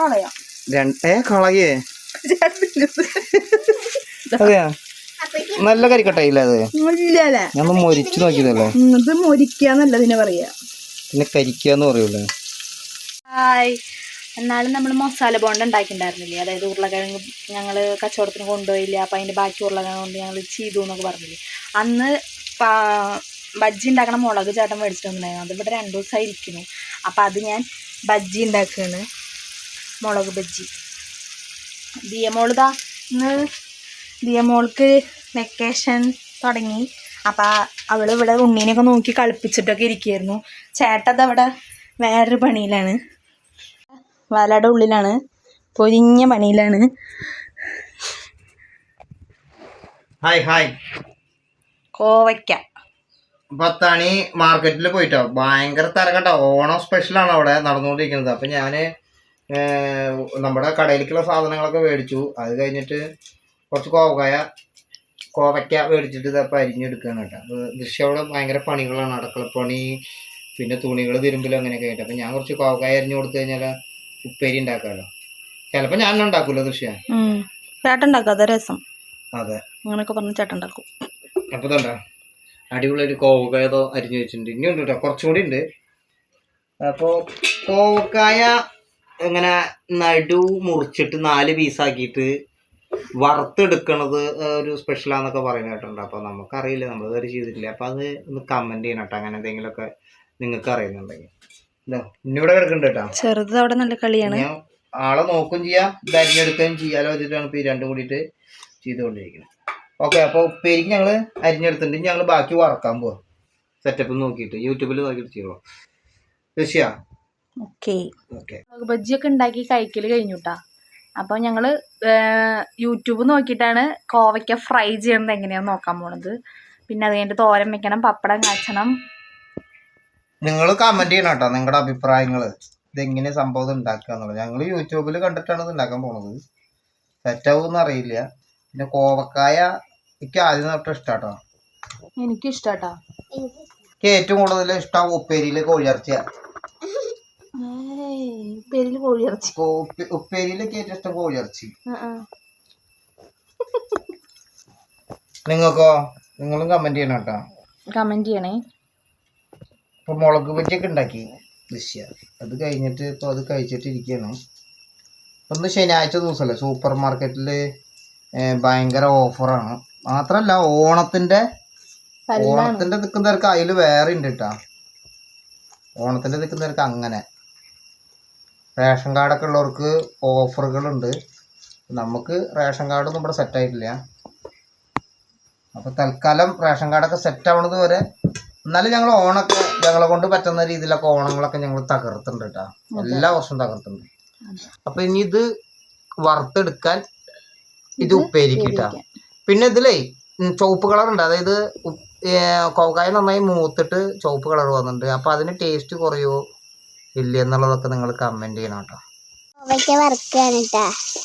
കളയാം. രണ്ട് ഏ കളയേ? അതെയാ? നല്ല കരിക്കട്ടയില്ല അത്? ഞാൻ മൊരിച്ചു നോക്കിയതല്ലേ? ഇത് മൊരിക്കാന്നല്ല ഇതിനെ പറയാ. പിന്നെ കരിക്കാന്ന് പറയൂലേ ഹായ്. എന്നാലും നമ്മൾ മസാല ബോണ്ട് ഉണ്ടാക്കിയിട്ടുണ്ടായിരുന്നില്ലേ അതായത് ഉരുളക്കിഴങ്ങ് ഞങ്ങൾ കച്ചവടത്തിന് കൊണ്ടുപോയില്ല. അപ്പം അതിന്റെ ബാക്കി ഉരുളക്കിഴങ്ങ് കൊണ്ട് ഞങ്ങൾ ചെയ്തു എന്നൊക്കെ പറഞ്ഞില്ലേ? അന്ന് പാ- ബജ്ജി ഉണ്ടാക്കണ മുളക് ചേട്ടൻ മേടിച്ചിട്ടുണ്ടായിരുന്നു അതിവിടെ അത് ഇവിടെ രണ്ട് ദിവസമായി ഇരിക്കുന്നു. അപ്പം അത് ഞാൻ ബജ്ജി ഉണ്ടാക്കുകയാണ്. മുളക് ബജ്ജി. ദിയമോളിതാ ഇന്ന് ദിയമോൾക്ക് വെക്കേഷൻ തുടങ്ങി. അപ്പം അവൾ ഇവിടെ ഉണ്ണീനെയൊക്കെ നോക്കി കളിപ്പിച്ചിട്ടൊക്കെ ഇരിക്കുകയായിരുന്നു ചേട്ടത് അവിടെ വേറൊരു പണിയിലാണ്. വലയുടെ ഉള്ളിലാണ്. പൊരിഞ്ഞ പണിയിലാണ്. ഹായ് ഹായ് കോവയ്ക്ക. പത്താണി മാർക്കറ്റിൽ പോയിട്ടോ. ഭയങ്കര തിരക്കട്ടോ. ഓണം സ്പെഷ്യലാണ് അവിടെ നടന്നുകൊണ്ടിരിക്കുന്നത്. അപ്പം ഞാൻ നമ്മുടെ കടയിലേക്കുള്ള സാധനങ്ങളൊക്കെ മേടിച്ചു. അത് കഴിഞ്ഞിട്ട് കുറച്ച് കോവക്കായ കോവയ്ക്ക മേടിച്ചിട്ട് ഇതപ്പോൾ അരിഞ്ഞെടുക്കുകയാണ് കേട്ടോ. അത് ദൃശ്യം അവിടെ ഭയങ്കര പണികളാണ്. അടുക്കളപ്പണി പിന്നെ തുണികൾ തിരുമ്പലും അങ്ങനെയൊക്കെ ആയിട്ട്. അപ്പം ഞാൻ കുറച്ച് കോവക്കായ അരിഞ്ഞു കൊടുത്തു കഴിഞ്ഞാൽ ഉപ്പേരി ഉണ്ടാക്കാമല്ലോ. ചിലപ്പോൾ ഞാൻ ഉണ്ടാക്കൂല്ലോ ദൃശ്യം അതാ രസം. അതെ. അങ്ങനെയൊക്കെ പറഞ്ഞ് ചേട്ടൻ ഉണ്ടാക്കും അപ്പോൾ ഇതുണ്ടോ കോവക്കായതോ അരിഞ്ഞു വെച്ചിട്ടുണ്ട്. ഇനിയുണ്ട് ഉണ്ട് കേട്ടോ. കുറച്ചും കൂടി ഉണ്ട്. അപ്പോൾ കോവക്കായ ഇങ്ങനെ നടു മുറിച്ചിട്ട് നാല് പീസാക്കിയിട്ട് വറുത്തെടുക്കണത് ഒരു സ്പെഷ്യലാന്നൊക്കെ പറയുന്നത് കേട്ടിട്ടുണ്ട്. അപ്പോൾ നമുക്കറിയില്ല നമ്മൾ ഇതുവരെ ചെയ്തിട്ടില്ല. അപ്പോൾ അത് ഒന്ന് കമന്റ് ചെയ്യണം കേട്ടോ. അങ്ങനെ എന്തെങ്കിലുമൊക്കെ നിങ്ങൾക്ക് അറിയുന്നുണ്ടെങ്കിൽ. ഇന്നിവിടെ കിടക്കുന്നുണ്ട് കേട്ടോ. ചെറുത് അവിടെ നല്ല കളിയാണ്. ആളെ നോക്കും ചെയ്യാം. അരിഞ്ഞെടുക്കുകയും ചെയ്യാലോ വെച്ചിട്ടാണ് ഇപ്പോൾ ഈ രണ്ടും കൂടിയിട്ട് ചെയ്തുകൊണ്ടിരിക്കുന്നത്. ഓക്കെ അപ്പോൾ ഉപ്പേരിക്ക് ഞങ്ങൾ അരിഞ്ഞെടുത്തിട്ടുണ്ട്. ഞങ്ങൾ ബാക്കി വറക്കാൻ പോവാം. സെറ്റപ്പ് നോക്കിയിട്ട് യൂട്യൂബിൽ നോക്കിയിട്ട് ചെയ്തോളാം. ഋഷിയ ഓക്കെ. ബജ്ജിയൊക്കെ ഉണ്ടാക്കി കഴിക്കൽ കഴിഞ്ഞുട്ടാ. അപ്പോൾ ഞങ്ങൾ യൂട്യൂബ് നോക്കിയിട്ടാണ് കോവയ്ക്ക ഫ്രൈ ചെയ്യണത് എങ്ങനെയാണെന്ന് നോക്കാൻ പോണത്. പിന്നെ അത് കഴിഞ്ഞിട്ട് തോരൻ വെക്കണം പപ്പടം കാച്ചണം. നിങ്ങൾ കമന്റ് ചെയ്യണം കേട്ടോ നിങ്ങളുടെ അഭിപ്രായങ്ങൾ ഇതെങ്ങനെ സംഭവം ഉണ്ടാക്കുക എന്നുള്ളത്. ഞങ്ങൾ യൂട്യൂബിൽ കണ്ടിട്ടാണ് ഇത് ഉണ്ടാക്കാൻ പോണത്. സെറ്റാവുമെന്ന് അറിയില്ല. പിന്നെ കോവക്കായ എനിക്ക് ആദ്യം തൊട്ട് ഇഷ്ടാട്ടോ. കേട്ടോ എനിക്കിഷ്ടാട്ടാ. എനിക്ക് ഏറ്റവും കൂടുതൽ ഇഷ്ടം ഉപ്പേരിയിൽ കോഴിയിറച്ചിയാണ് പേരിൽ കോഴി ഇറച്ചി ഉപ്പേരിയിലൊക്കെ ഏറ്റവും ഇഷ്ടം കോഴിയിറച്ചി. നിങ്ങൾക്കോ? നിങ്ങളും കമന്റ് ചെയ്യണം കേട്ടോ. കമന്റ് ചെയ്യണേ. ഇപ്പൊ മുളക് ബജ്ജിയൊക്കെ ഉണ്ടാക്കി. ദൃശ്യ. അത് കഴിഞ്ഞിട്ട് ഇപ്പൊ അത് കഴിച്ചിട്ട് ഇരിക്കുകയാണ് ഒന്ന് ശനിയാഴ്ച ദിവസമല്ലേ സൂപ്പർ മാർക്കറ്റിൽ ഭയങ്കര ഓഫറാണ്. മാത്രല്ല ഓണത്തിന്റെ ഓണത്തിന്റെ നിൽക്കുന്നവർക്ക് അതിൽ വേറെ ഉണ്ട് കേട്ടാ. ഓണത്തിന്റെ നിൽക്കുന്നവർക്ക് അങ്ങനെ. റേഷൻ കാർഡൊക്കെ ഉള്ളവർക്ക് ഓഫറുകളുണ്ട്. നമുക്ക് റേഷൻ കാർഡൊന്നും ഇവിടെ സെറ്റ് ആയിട്ടില്ല. അപ്പോൾ തൽക്കാലം റേഷൻ കാർഡൊക്കെ സെറ്റ് ആവണത് വരെ എന്നാലും ഞങ്ങൾ ഓണൊക്കെ ഞങ്ങളെ കൊണ്ട് പറ്റുന്ന രീതിയിലൊക്കെ ഓണങ്ങളൊക്കെ ഞങ്ങൾ തകർത്തുണ്ട് കേട്ടോ. എല്ലാ വർഷവും തകർത്തുണ്ട് അപ്പോൾ ഇനി ഇത് വറുത്തെടുക്കാൻ ഇത് ഉപ്പേരിക്കിട്ടാ പിന്നെ ഇതിലേ ചുവപ്പ് കളർ ഉണ്ട്. അതായത് കോവക്കായ നന്നായി മൂത്തിട്ട് ചുവപ്പ് കളർ വന്നിട്ടുണ്ട്. അപ്പോൾ അതിന് ടേസ്റ്റ് കുറയോ? ഇല്ല എന്നുള്ളതൊക്കെ നിങ്ങൾ കമന്റ് ചെയ്യണം കേട്ടോ.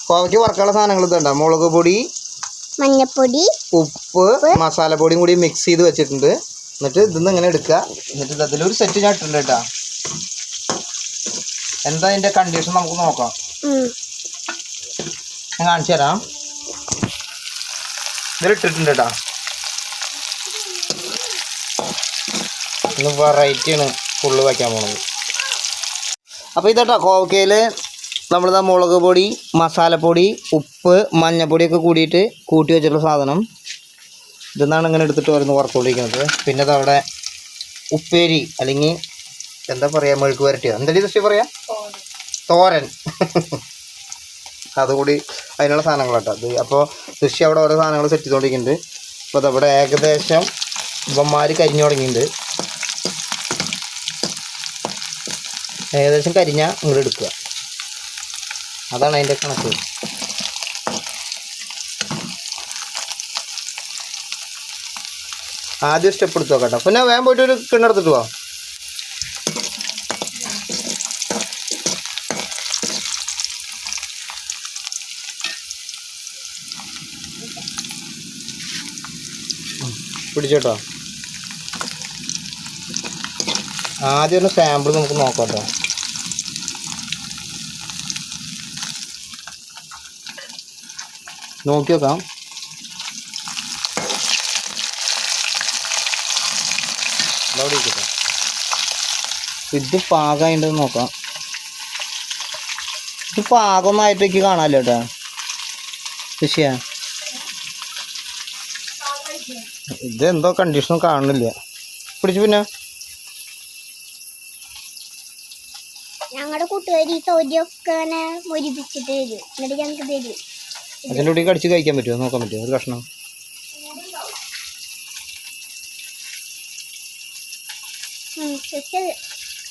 കോവയ്ക്ക വറുക്കാനുള്ള സാധനങ്ങൾ ഇതുണ്ടോ. മുളക് പൊടി മഞ്ഞപ്പൊടി ഉപ്പ് മസാലപ്പൊടിയും കൂടി മിക്സ് ചെയ്ത് വെച്ചിട്ടുണ്ട്. എന്നിട്ട് ഇതിന്ന് ഇങ്ങനെ എടുക്കുക. എന്നിട്ട് ഇത് അതിലൊരു സെറ്റ് ഞാൻ ഇട്ടിട്ടുണ്ട് കേട്ടോ എന്താ അതിന്റെ കണ്ടീഷൻ നമുക്ക് നോക്കാം. ഞാൻ കാണിച്ചു തരാം. ഇതിലിട്ടിട്ടുണ്ട് കേട്ടോ ഇന്ന് വെറൈറ്റിയാണ് ഫുള്ള് വയ്ക്കാൻ പോണത്. അപ്പോൾ ഇതട്ടോ കോവക്കയിൽ നമ്മളിതാ മുളക് പൊടി മസാലപ്പൊടി ഉപ്പ് മഞ്ഞപ്പൊടിയൊക്കെ കൂടിയിട്ട് കൂട്ടി വെച്ചിട്ടുള്ള സാധനം. ഇതെന്നാണ് ഇങ്ങനെ എടുത്തിട്ട് വരുന്നത് വറുത്തുകൊണ്ടിരിക്കുന്നത്. പിന്നെ അവിടെ ഉപ്പേരി അല്ലെങ്കിൽ എന്താ പറയുക മെഴുക്ക് വരട്ടിയോ എന്താ ദൃഷ്ടി പറയാ? തോരൻ. അതുകൂടി അതിനുള്ള സാധനങ്ങൾ കേട്ടോ അത് അപ്പോൾ കൃഷി അവിടെ ഓരോ സാധനങ്ങൾ സെറ്റ് ചെയ്തുകൊണ്ടിരിക്കുന്നുണ്ട് അപ്പോൾ അതവിടെ ഏകദേശം ഇവന്മാർ കരിഞ്ഞു തുടങ്ങിയിട്ടുണ്ട്. ഏകദേശം കരിഞ്ഞാൽ ഇങ്ങോട്ട് എടുക്കുക. അതാണ് അതിന്റെ കണക്ക്. ആദ്യം സ്റ്റെപ്പ് എടുത്തു നോക്കട്ടെ പിന്നെ വേഗം പോയിട്ട് ഒരു കിണ്ണെടുത്തിട്ട് പോവാം. പിടിച്ചോട്ടോ ആദ്യം ഒന്ന് സാമ്പിൾ നമുക്ക് നോക്കാം കേട്ടോ നോക്കി നോക്കാം ഇതവിടെ ഇരിക്കട്ടെ ഇത് പാകമായിട്ട് നോക്കാം. ഇത് പാകമൊന്നായിട്ട് എനിക്ക് കാണാമല്ലോ കേട്ടാ എന്തോ ഇതെന്തോ കണ്ടീഷൻ കാണുന്നില്ല. പിടിച്ചു പിന്നെ. ഞങ്ങളുടെ കൂട്ടുകാർ ഈ തൊലിയൊക്കെ ഇങ്ങനെ തരും എന്നിട്ട് ഞങ്ങൾക്ക് തരും. അതിന്റെ കൂടി കടിച്ച് കഴിക്കാൻ പറ്റുമോ? നോക്കാൻ പറ്റുമോ? ഒരു കഷ്ണം.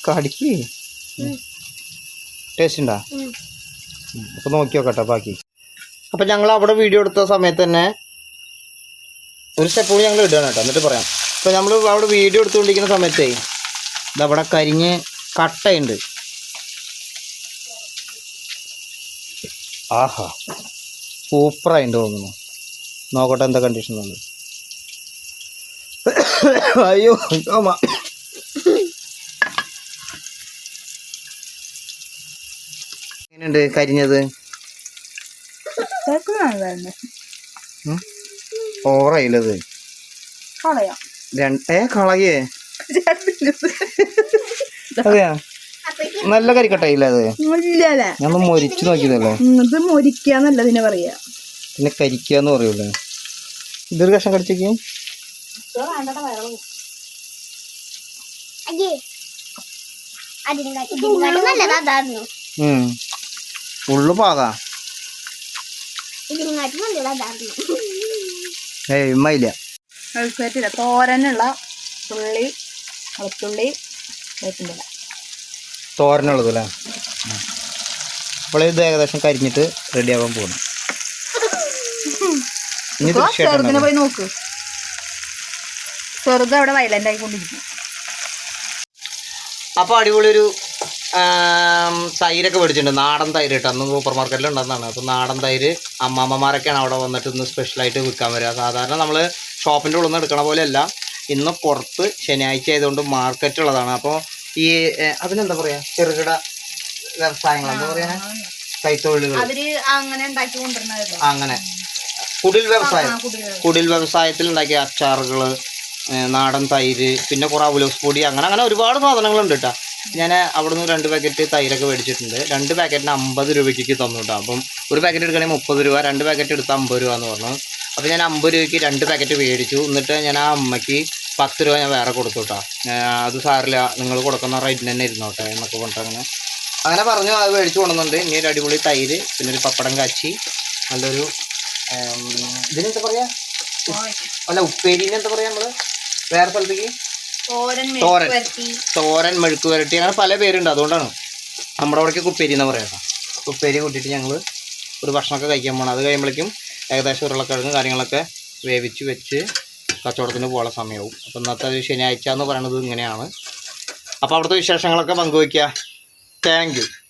കടിക്ക്? ടേസ്റ്റ് ഉണ്ടാ. അപ്പോൾ നോക്കി നോക്കട്ടെ ബാക്കി. അപ്പോൾ ഞങ്ങൾ അവിടെ വീഡിയോ എടുത്ത സമയത്ത് തന്നെ ഒരു സ്റ്റെപ്പ് കൂടി ഞങ്ങൾ ഇടുകയാണ് കേട്ടോ എന്നിട്ട് പറയാം. അപ്പൊ നമ്മൾ അവിടെ വീഡിയോ എടുത്തുകൊണ്ടിരിക്കുന്ന സമയത്തേ ഇതവിടെ കരിഞ്ഞ് കട്ടയുണ്ട്. ആഹാ. സൂപ്പറായിട്ട് തോന്നുന്നു. നോക്കട്ടെ എന്താ കണ്ടീഷൻ തോന്നുന്നു അയ്യോ അമ്മ. എങ്ങനെയുണ്ട് കരിഞ്ഞത്? രണ്ട് ഏ കളയേ. അതെയാ? നല്ല കരിക്കട്ടയില്ല അത്? ഇല്ലല്ലേ ഞാൻ മൊരിച്ചു നോക്കിയതല്ലേ? ഇത് മൊരിക്കാന്നല്ല ഇതിനെ പറയാ. പിന്നെ കരിക്കാന്ന് പറയൂലേ ഇതൊരു കഷ്ണം കടിച്ചേക്ക്. ഉള്ളു പാകാ. ഏയ് തോരനുള്ള ഉള്ളി വെളുത്തുള്ളി വേപ്പിന്റെ തോരനുള്ളത് അല്ലേ അപ്പോൾ ഇത് ഏകദേശം കരിഞ്ഞിട്ട് റെഡിയാവാൻ പോകുന്നു ഇനി ചെറുതിനെ തീർച്ചയായിട്ടും പോയി നോക്ക്. ചെറുത് അവിടെ ആയിക്കൊണ്ടിരിക്കും. അപ്പോൾ അടിപൊളി ഒരു തൈരൊക്കെ മേടിച്ചിട്ടുണ്ട്. നാടൻ തൈര് കേട്ടോ. അന്ന് സൂപ്പർ മാർക്കറ്റിൽ ഉണ്ടെന്നാണ് അപ്പോൾ നാടൻ തൈര് അമ്മാമ്മമാരൊക്കെയാണ് അവിടെ വന്നിട്ട് ഇന്ന് സ്പെഷ്യലായിട്ട് വിൽക്കാൻ വരിക. സാധാരണ നമ്മൾ ഷോപ്പിന്റെ ഉള്ളിൽ നിന്ന് എടുക്കണ പോലെയല്ല. ഇന്ന് പുറത്ത് ശനിയാഴ്ച ആയതുകൊണ്ട് മാർക്കറ്റ് ഉള്ളതാണ്. അപ്പോൾ ഈ അതിനെന്താ പറയാ? ചെറുകിട വ്യവസായങ്ങൾ. എന്താ പറയാ? കൈത്തൊഴിലുകൾ. അങ്ങനെ കുടിൽ വ്യവസായം. കുടിൽ വ്യവസായത്തിൽ ഉണ്ടാക്കിയ അച്ചാറുകൾ നാടൻ തൈര് പിന്നെ കുറേ അവലോസ് പൊടി അങ്ങനെ അങ്ങനെ ഒരുപാട് സാധനങ്ങളുണ്ട് കേട്ടോ ഞാൻ അവിടെ നിന്ന് രണ്ട് പാക്കറ്റ് തൈരൊക്കെ മേടിച്ചിട്ടുണ്ട്. രണ്ട് പാക്കറ്റിന് അമ്പത് രൂപയ്ക്ക് തന്നു കേട്ടോ അപ്പം ഒരു പാക്കറ്റ് എടുക്കണമെങ്കിൽ മുപ്പത് രൂപ രണ്ട് പാക്കറ്റ് എടുത്താൽ അമ്പത് രൂപ എന്ന് പറഞ്ഞു. അപ്പോൾ ഞാൻ അമ്പത് രൂപയ്ക്ക് രണ്ട് പാക്കറ്റ് മേടിച്ചു. എന്നിട്ട് ഞാൻ ആ അമ്മയ്ക്ക് പത്ത് രൂപ ഞാൻ വേറെ കൊടുത്തു കേട്ടോ അത് സാറില്ല നിങ്ങൾ കൊടുക്കുന്ന റേറ്റിന് തന്നെ ഇരുന്നോട്ടെ എന്നൊക്കെ പറഞ്ഞിട്ട് അങ്ങനെ. അങ്ങനെ പറഞ്ഞു അത് മേടിച്ചു കൊണ്ടുവന്നുണ്ട് ഇനി ഒരു അടിപൊളി തൈര് പിന്നെ ഒരു പപ്പടം കാച്ചി നല്ലൊരു ഇതിനെന്താ പറയാ? അല്ല ഉപ്പേരിന് എന്താ പറയാ നമ്മൾ? വേറെ സ്ഥലത്തേക്ക്? തോരൻ തോരൻ. മെഴുക്ക് വരട്ടി അങ്ങനെ പല പേരുണ്ട്. അതുകൊണ്ടാണ് നമ്മുടെ അവിടേക്ക് ഉപ്പേരി എന്ന് പറയാം. ഉപ്പേരി കൂട്ടിയിട്ട് ഞങ്ങൾ ഒരു ഭക്ഷണമൊക്കെ കഴിക്കാൻ പോകണം അത് കഴിയുമ്പോഴേക്കും ഏകദേശം ഉരുളക്കിഴങ്ങ് കാര്യങ്ങളൊക്കെ വേവിച്ച് വെച്ച് കച്ചവടത്തിന് പോകാനുള്ള സമയമാവും അപ്പം ഇന്നത്തെ ഒരു ശനിയാഴ്ച എന്ന് പറയുന്നത് ഇങ്ങനെയാണ്. അപ്പോൾ അവിടുത്തെ വിശേഷങ്ങളൊക്കെ പങ്കുവയ്ക്കുക. താങ്ക്